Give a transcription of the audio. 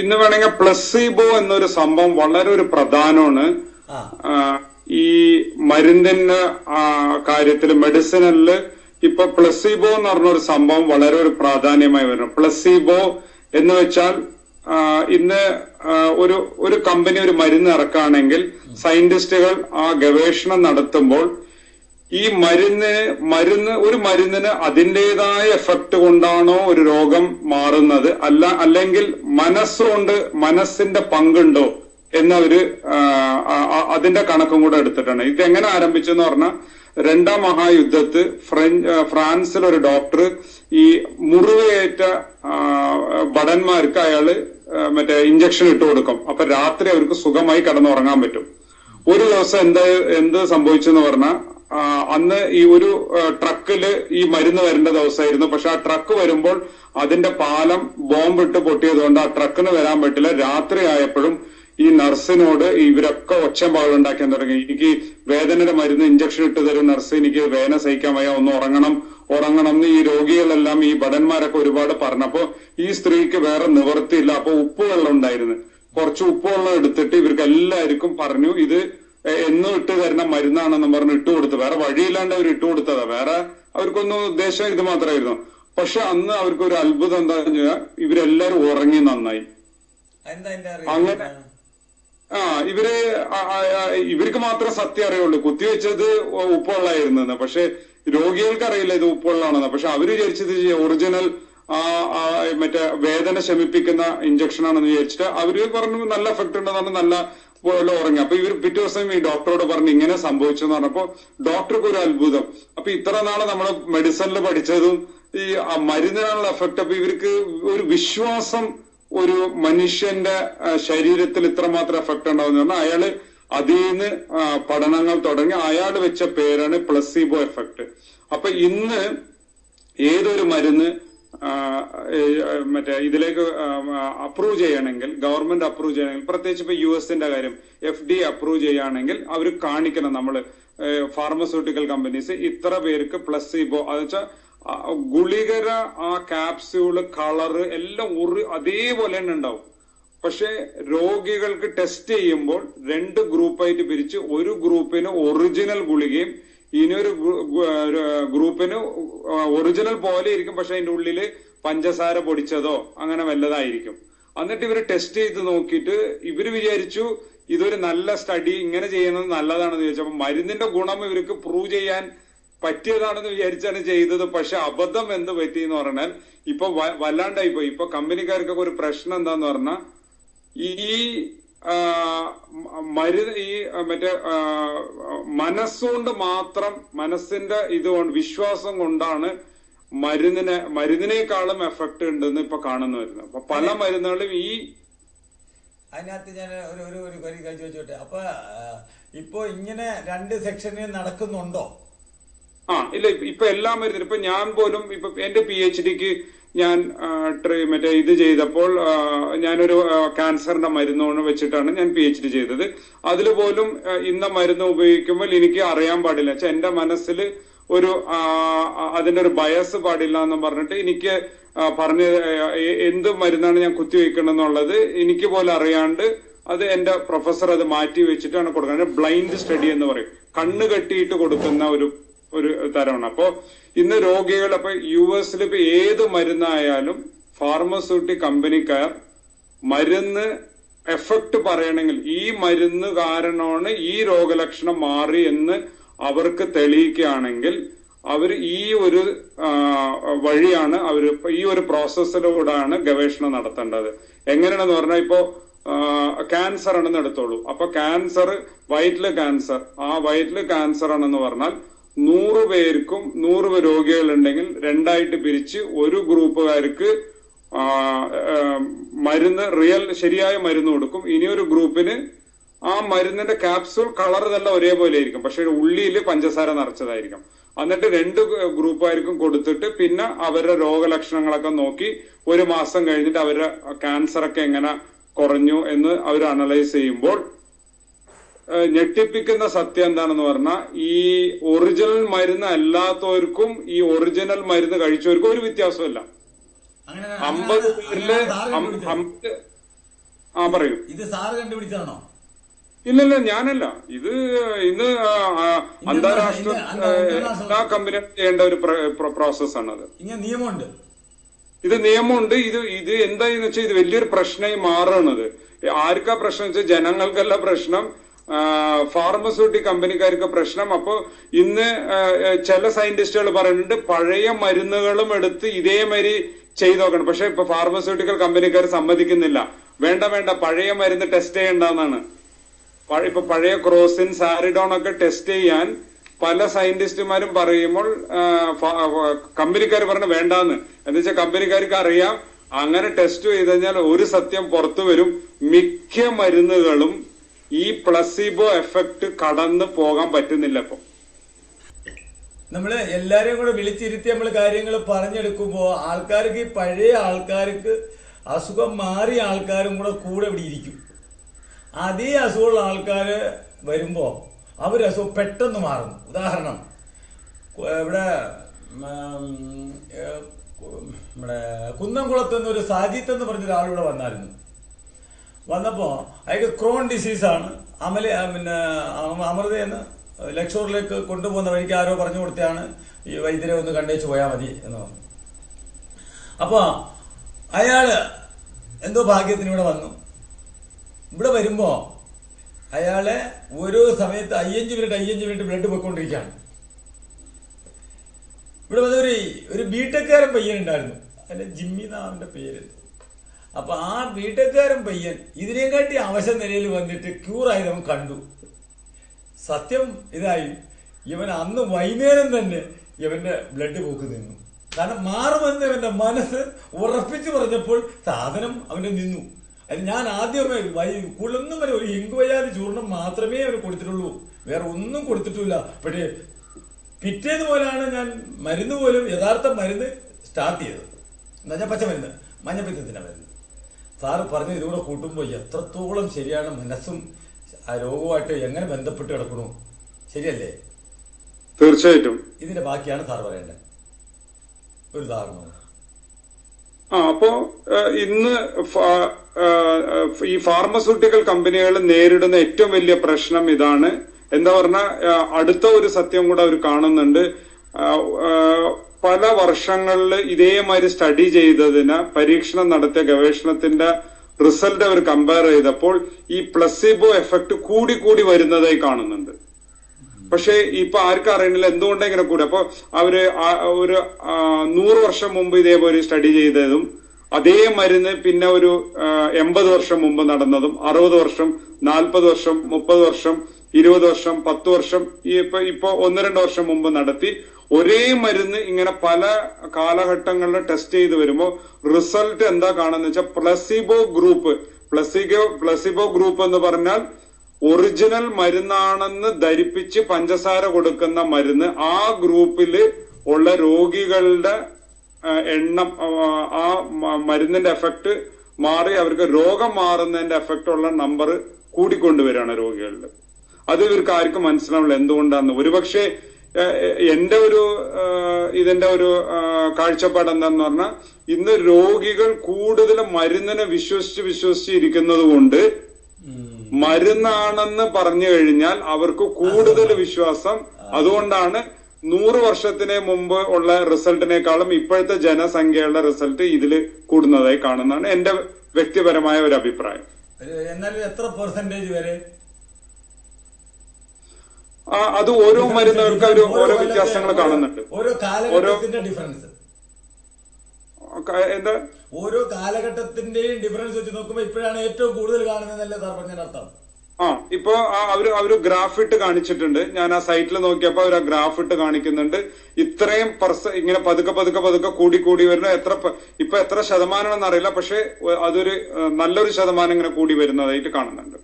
ഇന്ന് വേണമെങ്കിൽ പ്ലസീബോ എന്നൊരു സംഭവം വളരെ ഒരു പ്രധാനമാണ്. ഈ മരുന്നിന്റെ കാര്യത്തിൽ മെഡിസിനിൽ ഇപ്പൊ പ്ലസീബോ എന്ന് പറഞ്ഞൊരു സംഭവം വളരെ ഒരു പ്രാധാന്യമായി വരുന്നു. പ്ലസീബോ എന്ന് വെച്ചാൽ ഇന്ന് ഒരു ഒരു കമ്പനി ഒരു മരുന്ന് ഇറക്കുകയാണെങ്കിൽ സയന്റിസ്റ്റുകൾ ആ ഗവേഷണം നടത്തുമ്പോൾ ഈ മരുന്ന് മരുന്ന് ഒരു മരുന്നിന് അതിന്റെതായ എഫക്ട് കൊണ്ടാണോ ഒരു രോഗം മാറുന്നത്? അല്ല അല്ലെങ്കിൽ മനസ്സുകൊണ്ട് മനസ്സിന്റെ പങ്കുണ്ടോ എന്നൊരു അതിന്റെ കണക്കും കൂടെ എടുത്തിട്ടാണ്. ഇത് എങ്ങനെ ആരംഭിച്ചെന്ന് പറഞ്ഞാൽ രണ്ടാം മഹായുദ്ധത്ത് ഫ്രഞ്ച് ഫ്രാൻസിൽ ഒരു ഡോക്ടർ ഈ മുറിവേറ്റ ഭടന്മാർക്ക് അയാൾ മറ്റേ ഇഞ്ചക്ഷൻ ഇട്ട് കൊടുക്കും. അപ്പൊ രാത്രി അവർക്ക് സുഖമായി കിടന്നുറങ്ങാൻ പറ്റും. ഒരു ദിവസം എന്ത് എന്ത് സംഭവിച്ചെന്ന് പറഞ്ഞാൽ അന്ന് ഈ ഒരു ട്രക്കിൽ ഈ മരുന്ന് വരേണ്ട ദിവസമായിരുന്നു പക്ഷെ ആ ട്രക്ക് വരുമ്പോൾ അതിന്റെ പാലം ബോംബിട്ട് പൊട്ടിയതുകൊണ്ട് ആ ട്രക്കിന് വരാൻ പറ്റില്ല. രാത്രി ആയപ്പോഴും ഈ നഴ്സിനോട് ഇവരൊക്കെ ഒച്ചമ്പാട് ഉണ്ടാക്കാൻ തുടങ്ങി. എനിക്ക് വേദനയുടെ മരുന്ന് ഇഞ്ചക്ഷൻ ഇട്ട് തരും നഴ്സ് എനിക്ക് വേദന സഹിക്കാൻ വയ്യ ഒന്ന് ഉറങ്ങണം ഉറങ്ങണം എന്ന് ഈ രോഗികളെല്ലാം ഈ ഭടന്മാരൊക്കെ ഒരുപാട് പറഞ്ഞപ്പോ ഈ സ്ത്രീക്ക് വേറെ നിവൃത്തിയില്ല. അപ്പൊ ഉപ്പുവെള്ളം ഉണ്ടായിരുന്നു. കുറച്ച് ഉപ്പുവെള്ളം എടുത്തിട്ട് ഇവർക്ക് എല്ലാവർക്കും പറഞ്ഞു ഇത് എന്നും ഇട്ട് തരുന്ന മരുന്നാണെന്നും പറഞ്ഞ് ഇട്ട് കൊടുത്തു. വേറെ വഴിയില്ലാണ്ട് അവർ ഇട്ട് കൊടുത്തതാ. വേറെ അവർക്കൊന്നും ഉദ്ദേശം ഇത് മാത്രമായിരുന്നു. പക്ഷെ അന്ന് അവർക്ക് ഒരു അത്ഭുതം എന്താണെന്ന് വെച്ചാൽ ഇവരെല്ലാരും ഉറങ്ങി നന്നായി. അങ്ങനെ- ആ ഇവർ ഇവർക്ക് മാത്രം സത്യം അറിയുള്ളൂ. കുത്തിവെച്ചത് ഉപ്പുള്ളായിരുന്നെന്ന് പക്ഷെ രോഗികൾക്ക് അറിയില്ല ഇത് ഉപ്പുള്ളാണെന്ന് പക്ഷെ അവർ വിചാരിച്ചത് ഒറിജിനൽ ആ മറ്റേ വേദന ശമിപ്പിക്കുന്ന ഇഞ്ചക്ഷൻ ആണെന്ന് വിചാരിച്ചിട്ട് അവർ പറഞ്ഞു നല്ല എഫക്ട് ഉണ്ടെന്നാണ് നല്ല ഉറങ്ങി. അപ്പൊ ഇവർ പിറ്റേ ദിവസം ഈ ഡോക്ടറോട് പറഞ്ഞു ഇങ്ങനെ സംഭവിച്ചു എന്ന് പറഞ്ഞപ്പോ ഡോക്ടർക്ക് ഒരു അത്ഭുതം. അപ്പൊ ഇത്ര നാൾ നമ്മൾ മെഡിസിനിൽ പഠിച്ചതും ഈ മരുന്നിനുള്ള എഫക്ട് അപ്പൊ ഇവർക്ക് ഒരു വിശ്വാസം ഒരു മനുഷ്യന്റെ ശരീരത്തിൽ ഇത്രമാത്രം എഫക്ട് ഉണ്ടാവുന്ന പറഞ്ഞാൽ അയാൾ അതിൽ നിന്ന് പഠനങ്ങൾ തുടങ്ങി അയാൾ വെച്ച പേരാണ് പ്ലസീബോ എഫക്ട് അപ്പൊ ഇന്ന് ഏതൊരു മരുന്ന് മറ്റേ ഇതിലേക്ക് അപ്രൂവ് ചെയ്യണമെങ്കിൽ ഗവൺമെന്റ് അപ്രൂവ് ചെയ്യണമെങ്കിൽ പ്രത്യേകിച്ച് ഇപ്പൊ യു എസിന്റെ കാര്യം എഫ് ഡി അപ്രൂവ് ചെയ്യുകയാണെങ്കിൽ അവർ കാണിക്കണം നമ്മൾ ഫാർമസ്യൂട്ടിക്കൽ കമ്പനീസ് ഇത്ര പേർക്ക് പ്ലസീബോ അത് വെച്ചാൽ ഗുളികര ആ ക്യാപ്സ്യൂൾ കളറ് എല്ലാം ഒരു അതേപോലെ തന്നെ ഉണ്ടാവും. പക്ഷെ രോഗികൾക്ക് ടെസ്റ്റ് ചെയ്യുമ്പോൾ രണ്ട് ഗ്രൂപ്പായിട്ട് പിരിച്ച് ഒരു ഗ്രൂപ്പിന് ഒറിജിനൽ ഗുളികയും ഇനിയൊരു ഗ്രൂപ്പിന് ഒറിജിനൽ പോലെ ഇരിക്കും പക്ഷെ അതിന്റെ ഉള്ളിൽ പഞ്ചസാര പൊടിച്ചതോ അങ്ങനെ വല്ലതായിരിക്കും. എന്നിട്ട് ഇവർ ടെസ്റ്റ് ചെയ്ത് നോക്കിയിട്ട് ഇവർ വിചാരിച്ചു ഇതൊരു നല്ല സ്റ്റഡി ഇങ്ങനെ ചെയ്യുന്നത് നല്ലതാണെന്ന് ചോദിച്ചു അപ്പൊ മരുന്നിന്റെ ഗുണം ഇവർക്ക് പ്രൂവ് ചെയ്യാൻ പറ്റിയതാണെന്ന് വിചാരിച്ചാണ് ചെയ്തത്. പക്ഷെ അബദ്ധം എന്ത് പറ്റി എന്ന് പറഞ്ഞാൽ ഇപ്പൊ വല്ലാണ്ടായി പോയി ഇപ്പൊ കമ്പനിക്കാർക്കൊക്കെ ഒരു പ്രശ്നം എന്താന്ന് പറഞ്ഞാൽ ഈ ആ, മ- ഈ മറ്റേ മനസ്സുകൊണ്ട് മാത്രം മനസ്സിന്റെ ഇത് വിശ്വാസം കൊണ്ടാണ് മരുന്നിനെ മരുന്നിനേക്കാളും എഫക്ട് ഉണ്ടെന്ന് ഇപ്പൊ കാണുന്നു വരുന്നത്. അപ്പൊ പല മരുന്നുകളും ഈ അതിനകത്ത് ഞാൻ ഒരു ഒരു ഒരു കഴിച്ചു വെച്ചോട്ടെ. അപ്പൊ ഇപ്പൊ ഇങ്ങനെ രണ്ട് സെക്ഷനിൽ നടക്കുന്നുണ്ടോ? ആ ഇല്ല ഇപ്പ- ഇപ്പൊ എല്ലാ മരുന്നിനും ഇപ്പൊ ഞാൻ പോലും ഇപ്പൊ എന്റെ പി എച്ച് ഡിക്ക് ഞാൻ മറ്റേ ഇത് ചെയ്തപ്പോൾ ഞാനൊരു ക്യാൻസറിന്റെ മരുന്നോണ് വെച്ചിട്ടാണ് ഞാൻ പി എച്ച് ഡി ചെയ്തത്. അതിൽ പോലും ഇന്ന മരുന്ന് ഉപയോഗിക്കുമ്പോൾ എനിക്ക് അറിയാൻ പാടില്ല. വെച്ചാൽ എന്റെ മനസ്സിൽ ഒരു അതിന്റെ ഒരു ബയസ് പാടില്ല എന്ന് പറഞ്ഞിട്ട് എനിക്ക് പറഞ്ഞ എന്ത് മരുന്നാണ് ഞാൻ കുത്തിവെക്കണമെന്നുള്ളത് എനിക്ക് പോലും അറിയാണ്ട് അത് എന്റെ പ്രൊഫസർ അത് മാറ്റി വെച്ചിട്ടാണ് കൊടുക്കുന്നത്. ബ്ലൈൻഡ് സ്റ്റഡി എന്ന് പറയും. കണ്ണ് കെട്ടിയിട്ട് കൊടുക്കുന്ന ഒരു ഒരു തരമാണ്. അപ്പോ ഇന്ന് രോഗികൾ അപ്പൊ യു എസിൽ ഇപ്പൊ ഏത് മരുന്നായാലും ഫാർമസ്യൂട്ടിക് കമ്പനിക്കാർ മരുന്ന് എഫക്ട് പറയണമെങ്കിൽ ഈ മരുന്ന് കാരണമാണ് ഈ രോഗലക്ഷണം മാറി എന്ന് അവർക്ക് തെളിയിക്കുകയാണെങ്കിൽ അവർ ഈ ഒരു വഴിയാണ് അവർ ഈ ഒരു പ്രോസസ്സിലൂടെയാണ് ഗവേഷണം നടത്തേണ്ടത്. എങ്ങനെയാണെന്ന് പറഞ്ഞാൽ ഇപ്പോ ക്യാൻസർ ആണെന്ന് എടുത്തോളൂ. അപ്പൊ ക്യാൻസർ വയറ്റിൽ ക്യാൻസർ ആ വയറ്റിൽ ക്യാൻസർ ആണെന്ന് പറഞ്ഞാൽ നൂറ് പേർക്കും നൂറ് രോഗികൾ ഉണ്ടെങ്കിൽ രണ്ടായിട്ട് പിരിച്ച് ഒരു ഗ്രൂപ്പുകാർക്ക് മരുന്ന് റിയൽ ശരിയായ മരുന്ന് കൊടുക്കും. ഇനിയൊരു ഗ്രൂപ്പിന് ആ മരുന്നിന്റെ ക്യാപ്സൂൾ കളർ തന്നെ ഒരേപോലെ ആയിരിക്കും. പക്ഷെ ഉള്ളിയിൽ പഞ്ചസാര നിറച്ചതായിരിക്കും. എന്നിട്ട് രണ്ട് ഗ്രൂപ്പുകാർക്കും കൊടുത്തിട്ട് പിന്നെ അവരുടെ രോഗലക്ഷണങ്ങളൊക്കെ നോക്കി ഒരു മാസം കഴിഞ്ഞിട്ട് അവരുടെ ക്യാൻസറൊക്കെ എങ്ങനെ കുറഞ്ഞു എന്ന് അവർ അനലൈസ് ചെയ്യുമ്പോൾ ഞെട്ടിപ്പിക്കുന്ന സത്യം എന്താണെന്ന് പറഞ്ഞാൽ ഈ ഒറിജിനൽ മരുന്ന് അല്ലാത്തവർക്കും ഈ ഒറിജിനൽ മരുന്ന് കഴിച്ചവർക്കും ഒരു വ്യത്യാസമല്ല അമ്പത് പേരിൽ ആ പറയൂ. ഇത് സാറ് കണ്ടുപിടിച്ചതാണോ? ഇല്ലല്ല ഞാനല്ല. ഇത് ഇന്ന് അന്താരാഷ്ട്ര എല്ലാ കമ്പനിയും ചെയ്യേണ്ട ഒരു പ്രോസസ്സാണ് അത് നിയമമുണ്ട്? ഇത് നിയമമുണ്ട്. ഇത് ഇത് എന്താന്ന് വെച്ചാൽ ഇത് വലിയൊരു പ്രശ്നമായി മാറണത്. ആർക്കാ പ്രശ്നം വെച്ചാൽ ജനങ്ങൾക്കല്ല പ്രശ്നം. ഫാർമസ്യൂട്ടിക് കമ്പനിക്കാർക്ക് പ്രശ്നം. അപ്പോൾ ഇന്ന് ചില സയന്റിസ്റ്റുകൾ പറയുന്നുണ്ട് പഴയ മരുന്നുകളും എടുത്ത് ഇതേമാതിരി ചെയ്തു നോക്കണം. പക്ഷെ ഇപ്പൊ ഫാർമസ്യൂട്ടിക്കൽ കമ്പനിക്കാർ സമ്മതിക്കുന്നില്ല. വേണ്ട വേണ്ട പഴയ മരുന്ന് ടെസ്റ്റ് ചെയ്യേണ്ടെന്നാണ് ഇപ്പൊ പഴയ ക്രോസിൻ സാരിഡോൺ ഒക്കെ ടെസ്റ്റ് ചെയ്യാൻ പല സയന്റിസ്റ്റുമാരും പറയുമ്പോൾ കമ്പനിക്കാർ പറഞ്ഞ വേണ്ടാന്ന്. എന്ന് വെച്ചാൽ കമ്പനിക്കാർക്ക് അറിയാം അങ്ങനെ ടെസ്റ്റ് ചെയ്ത് കഴിഞ്ഞാൽ ഒരു സത്യം പുറത്തു വരും. മിക്ക മരുന്നുകളും ഈ പ്ലസിബോ എഫക്ട് കടന്നു പോകാൻ പറ്റുന്നില്ല ഇപ്പൊ. നമ്മൾ എല്ലാരെയും കൂടെ വിളിച്ചിരുത്തി നമ്മൾ കാര്യങ്ങൾ പറഞ്ഞെടുക്കുമ്പോ ആൾക്കാർക്ക് ഈ പഴയ ആൾക്കാർക്ക് അസുഖം മാറിയ ആൾക്കാരും കൂടെ കൂടെ ഇവിടെ ഇരിക്കും. അതേ അസുഖമുള്ള ആൾക്കാര് വരുമ്പോ അവർ അസുഖം പെട്ടെന്ന് മാറുന്നു. ഉദാഹരണം ഇവിടെ നമ്മുടെ കുന്നംകുളത്ത് നിന്ന് ഒരു സാജിത്ത് എന്ന് പറഞ്ഞൊരാളിവിടെ വന്നായിരുന്നു. വന്നപ്പോ അയാൾക്ക് ക്രോൺ ഡിസീസാണ്. അമല പിന്നെ അമ- അമൃതയെന്ന് ലക്ഷൂറിലേക്ക് കൊണ്ടുപോകുന്ന വഴിക്ക് ആരോ പറഞ്ഞു കൊടുത്തയാണ് ഈ വൈദ്യരെ ഒന്ന് കണ്ടേച്ച് പോയാൽ മതി എന്ന് പറഞ്ഞു. അപ്പൊ അയാൾ എന്തോ ഭാഗ്യത്തിന് ഇവിടെ വന്നു. ഇവിടെ വരുമ്പോ അയാളെ ഓരോ സമയത്ത് അയ്യഞ്ച് മിനിറ്റ് അയ്യഞ്ച് മിനിറ്റ് ബ്ലഡ് പോയിക്കൊണ്ടിരിക്കുകയാണ്. ഇവിടെ വന്ന ഒരു ഒരു ബിടെക്കാരൻ പയ്യൻ ഉണ്ടായിരുന്നു അല്ലെ ജിമ്മി അവന്റെ പേര്? അപ്പൊ ആ ബിടെക്കാരൻ പയ്യൻ ഇതിനെക്കാട്ടി അവശ നിലയിൽ വന്നിട്ട് ക്യൂർ നമ്മൾ കണ്ടു. സത്യം ഇതായി. ഇവൻ അന്ന് വൈകുന്നേരം തന്നെ ഇവന്റെ ബ്ലഡ് പോക്ക് നിന്നു കാരണം മാറുമെന്ന് ഇവന്റെ മനസ്സ് ഉറപ്പിച്ചു പറഞ്ഞപ്പോൾ സാധനം അവന്റെ നിന്നു. അത് ഞാൻ ആദ്യമേ വൈ കുളിന്നും വരെ ഒരു ഇങ്കുവയ്യാതെ ചൂർണം മാത്രമേ അവന് കൊടുത്തിട്ടുള്ളൂ. വേറെ ഒന്നും കൊടുത്തിട്ടില്ല. പക്ഷേ പിറ്റേന്ന് പോലാണ് ഞാൻ മരുന്ന് പോലും യഥാർത്ഥ മരുന്ന് സ്റ്റാർട്ട് ചെയ്തത്. എന്നുവെച്ചാൽ പച്ച മരുന്ന്. മഞ്ഞപ്പിത്തത്തിന്റെ മരുന്ന്. സാറ് പറഞ്ഞ ഇതുകൂടെ കൂട്ടുമ്പോൾ എത്രത്തോളം ശരിയാണ് മനസ്സും ആ രോഗവുമായിട്ട് എങ്ങനെ ബന്ധപ്പെട്ട് കിടക്കണു ശരിയല്ലേ? തീർച്ചയായിട്ടും. ഇതിന്റെ ബാക്കിയാണ് സാർ പറയേണ്ടത്. ഒരു ഉദാഹരണം. ആ അപ്പോ ഇന്ന് ഈ ഫാർമസ്യൂട്ടിക്കൽ കമ്പനികൾ നേരിടുന്ന ഏറ്റവും വലിയ പ്രശ്നം ഇതാണ്. എന്താ പറഞ്ഞ അടുത്ത ഒരു സത്യം കൂടെ അവർ കാണുന്നുണ്ട്. പല വർഷങ്ങളിൽ ഇതേമാതിരി സ്റ്റഡി ചെയ്തതിന് പരീക്ഷണം നടത്തിയ ഗവേഷണത്തിന്റെ റിസൾട്ട് അവർ കമ്പയർ ചെയ്തപ്പോൾ ഈ പ്ലസിബോ എഫക്ട് കൂടി കൂടി വരുന്നതായി കാണുന്നുണ്ട്. പക്ഷേ ഇപ്പൊ ആർക്കും അറിയണില്ല എന്തുകൊണ്ടാണ് ഇങ്ങനെ കൂടി? അപ്പൊ അവർ ഒരു നൂറ് വർഷം മുമ്പ് ഇതേപോലെ സ്റ്റഡി ചെയ്തതും അതേ മരുന്ന് പിന്നെ ഒരു എൺപത് വർഷം മുമ്പ് നടന്നതും അറുപത് വർഷം നാൽപ്പത് വർഷം മുപ്പത് വർഷം ഇരുപത് വർഷം പത്ത് വർഷം ഇപ്പൊ ഇപ്പൊ ഒന്ന് രണ്ട് വർഷം മുമ്പ് നടത്തി ഒരേ മരുന്ന് ഇങ്ങനെ പല കാലഘട്ടങ്ങളിൽ ടെസ്റ്റ് ചെയ്ത് വരുമ്പോൾ റിസൾട്ട് എന്താ കാണുന്ന വെച്ചാൽ placebo group placebo placebo group എന്ന് പറഞ്ഞാൽ ഒറിജിനൽ മരുന്നാണെന്ന് ധരിപ്പിച്ച് പഞ്ചസാര കൊടുക്കുന്ന മരുന്ന് ആ ഗ്രൂപ്പിൽ ഉള്ള രോഗികളുടെ എണ്ണം ആ, മരുന്നിന്റെ എഫക്ട് മാറി അവർക്ക് രോഗം മാറുന്നതിന്റെ എഫക്റ്റ് ഉള്ള നമ്പർ കൂടിക്കൊണ്ടുവരികയാണ് രോഗികളിൽ അത് ഇവർക്ക് ആർക്കും മനസ്സിലാവില്ല എന്തുകൊണ്ടാന്ന്. ഒരുപക്ഷെ എന്റെ ഒരു ഇതിന്റെ ഒരു കാഴ്ചപ്പാട് എന്താന്ന് പറഞ്ഞാൽ ഇന്ന് രോഗികൾ കൂടുതൽ മരുന്നിനെ വിശ്വസിച്ച് വിശ്വസിച്ച് ഇരിക്കുന്നത് കൊണ്ട് മരുന്നാണെന്ന് പറഞ്ഞു കഴിഞ്ഞാൽ അവർക്ക് കൂടുതൽ വിശ്വാസം. അതുകൊണ്ടാണ് നൂറ് വർഷത്തിന് മുമ്പ് ഉള്ള റിസൾട്ടിനേക്കാളും ഇപ്പോഴത്തെ ജനസംഖ്യയുടെ റിസൾട്ട് ഇതിൽ കൂടുന്നതായി കാണുന്നതാണ് എന്റെ വ്യക്തിപരമായ ഒരു അഭിപ്രായം. എന്നാൽ എത്ര പെർസെന്റേജ് വരെ? അത് ഓരോ മരുന്നുകൾക്ക് അവർ ഓരോ വ്യത്യാസങ്ങൾ കാണുന്നുണ്ട്. ഓരോ കാലഘട്ടത്തിന്റെ ഡിഫറൻസ് എന്താ? ഓരോ കാലഘട്ടത്തിന്റെയും ഡിഫറൻസ് വെച്ച് നോക്കുമ്പോൾ ഇപ്പോഴാണ് ഏറ്റവും കൂടുതൽ കാണുന്നതല്ലേ സാർ പറഞ്ഞതിന്റെ അർത്ഥം. ആ ഇപ്പൊ അവർ അവർ ഗ്രാഫ് ഇട്ട് കാണിച്ചിട്ടുണ്ട്. ഞാൻ ആ സൈറ്റിൽ നോക്കിയപ്പോ അവർ ആ ഗ്രാഫ് ഇട്ട് കാണിക്കുന്നുണ്ട്. ഇത്രയും പെർസ ഇങ്ങനെ പതുക്കെ പതുക്കെ പതുക്കെ കൂടി കൂടി വരുന്ന എത്ര ഇപ്പൊ എത്ര ശതമാനം എന്നറിയില്ല പക്ഷെ അതൊരു നല്ലൊരു ശതമാനം ഇങ്ങനെ കൂടി വരുന്നതായിട്ട് കാണുന്നുണ്ട്.